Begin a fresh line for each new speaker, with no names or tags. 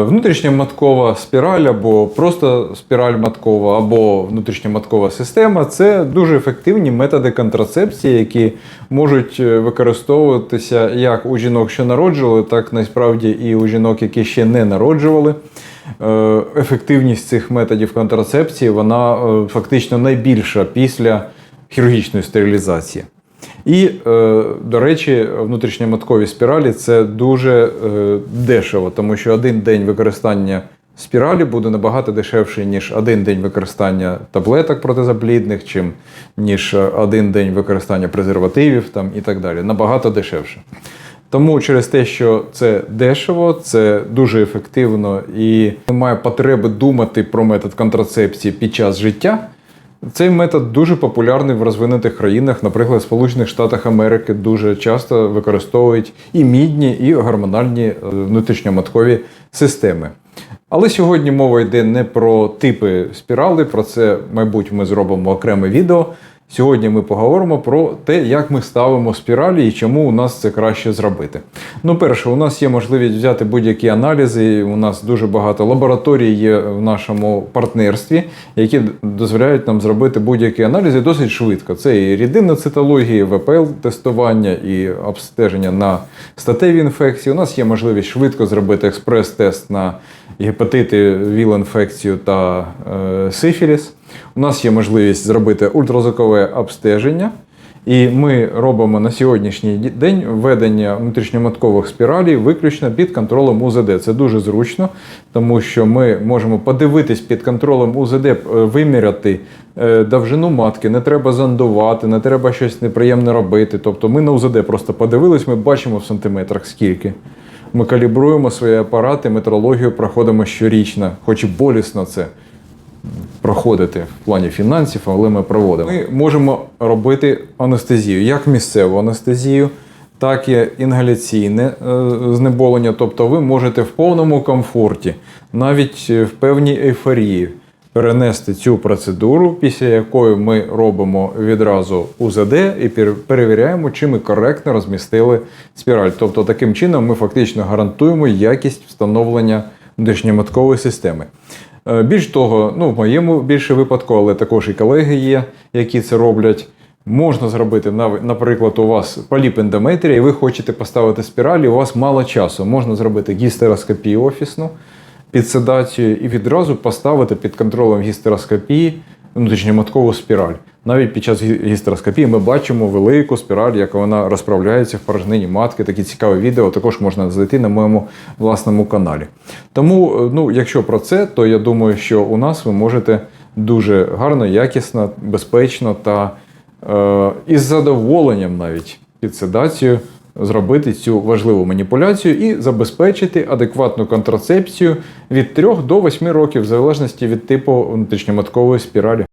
Внутрішньоматкова спіраль або просто спіраль маткова, або внутрішньоматкова система це дуже ефективні методи контрацепції, які можуть е, використовуватися як у жінок, що народжували, так насправді і у жінок, які ще не народжували. Е, Ефективність цих методів контрацепції вона е, фактично найбільша після хірургічної стерилізації. І, е, до речі, внутрішньоматкові спіралі це дуже е, дешево, тому що один день використання спіралі буде набагато дешевший, ніж один день використання таблеток протизаплідних, чим ніж один день використання презервативів там, і так далі. Набагато дешевше. Тому через те, що це дешево, це дуже ефективно і немає потреби думати про метод контрацепції під час життя. Цей метод дуже популярний в розвинутих країнах, наприклад, в Сполучених Штатах Америки дуже часто використовують і мідні, і гормональні е, внутрішньоматкові системи. Але сьогодні мова йде не про типи спірали, про це, мабуть, ми зробимо окреме відео. Сьогодні ми поговоримо про те, як ми ставимо спіралі і чому у нас це краще зробити. Ну, перше, у нас є можливість взяти будь-які аналізи. У нас дуже багато лабораторій є в нашому партнерстві, які дозволяють нам зробити будь-які аналізи досить швидко. Це і рідинна цитологія, ВПЛ-тестування, і обстеження на статеві інфекції. У нас є можливість швидко зробити експрес-тест на гепатити, ВІЛ-інфекцію та е, сифіліс. У нас є можливість зробити ультразвукове обстеження. І ми робимо на сьогоднішній день введення внутрішньоматкових спіралей виключно під контролем УЗД. Це дуже зручно, тому що ми можемо подивитись під контролем УЗД, е, виміряти е, довжину матки, не треба зондувати, не треба щось неприємне робити. Тобто ми на УЗД просто подивились, ми бачимо в сантиметрах скільки. Ми калібруємо свої апарати, метрологію проходимо щорічно, хоч і болісно це проходити в плані фінансів, але ми проводимо. Ми можемо робити анестезію, як місцеву анестезію, так і інгаляційне е, знеболення. Тобто ви можете в повному комфорті, навіть в певній ейфорії, перенести цю процедуру, після якої ми робимо відразу УЗД і перевіряємо, чи ми коректно розмістили спіраль. Тобто, таким чином ми фактично гарантуємо якість встановлення внутрішньоматкової системи. Е, Більш того, ну в моєму більше випадку, але також і колеги є, які це роблять. Можна зробити, наприклад, у вас поліп ендометрія, і ви хочете поставити спіралі, у вас мало часу. Можна зробити гістероскопію офісну під седацією і відразу поставити під контролем гістероскопії внутрішньоматкову спіраль. Навіть під час гі- гістероскопії ми бачимо велику спіраль, як вона розправляється в порожнині матки. Такі цікаві відео також можна знайти на моєму власному каналі. Тому, е, ну, якщо про це, то я думаю, що у нас ви можете дуже гарно, якісно, безпечно та е, із задоволенням навіть під седацією зробити цю важливу маніпуляцію і забезпечити адекватну контрацепцію від 3 до 8 років, в залежності від типу внутрішньоматкової спіралі.